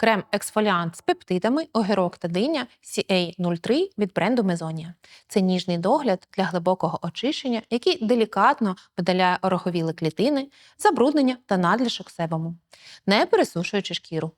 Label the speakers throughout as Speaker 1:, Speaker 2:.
Speaker 1: крем ексфоліант з пептидами, огірок та диня CA03 від бренду Мезонія. Це ніжний догляд для глибокого очищення, який делікатно видаляє ороговілі клітини, забруднення та надлишок себуму, не пересушуючи шкіру.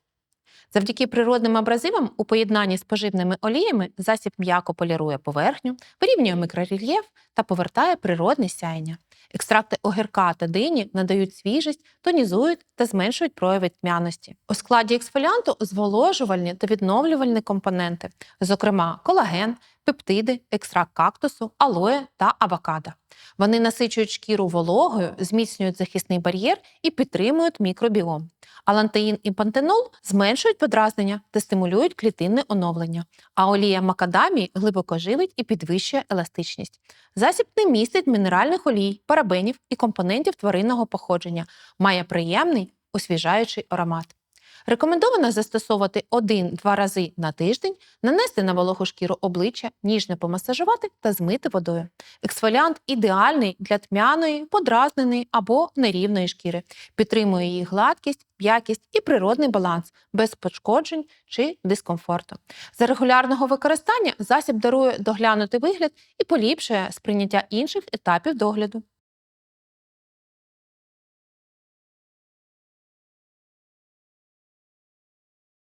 Speaker 1: Завдяки природним абразивам у поєднанні з поживними оліями засіб м'яко полірує поверхню, вирівнює мікрорельєф та повертає природне сяєння. Екстракти огірка та дині надають свіжість, тонізують та зменшують прояви тьмяності. У складі ексфоліанту зволожувальні та відновлювальні компоненти, зокрема колаген, пептиди, екстракт кактусу, алоє та авокадо. Вони насичують шкіру вологою, зміцнюють захисний бар'єр і підтримують мікробіом. Алантеїн і пантенол зменшують подразнення та стимулюють клітинне оновлення, а олія макадамії глибоко живить і підвищує еластичність. Засіб не містить мінеральних олій, парабенів і компонентів тваринного походження, має приємний освіжаючий аромат. Рекомендовано застосовувати 1-2 рази на тиждень, нанести на вологу шкіру обличчя, ніжно помасажувати та змити водою. Ексфоліант ідеальний для тьмяної, подразненої або нерівної шкіри, підтримує її гладкість, м'якість і природний баланс без пошкоджень чи дискомфорту. За регулярного використання засіб дарує доглянутий вигляд і поліпшує сприйняття інших етапів догляду.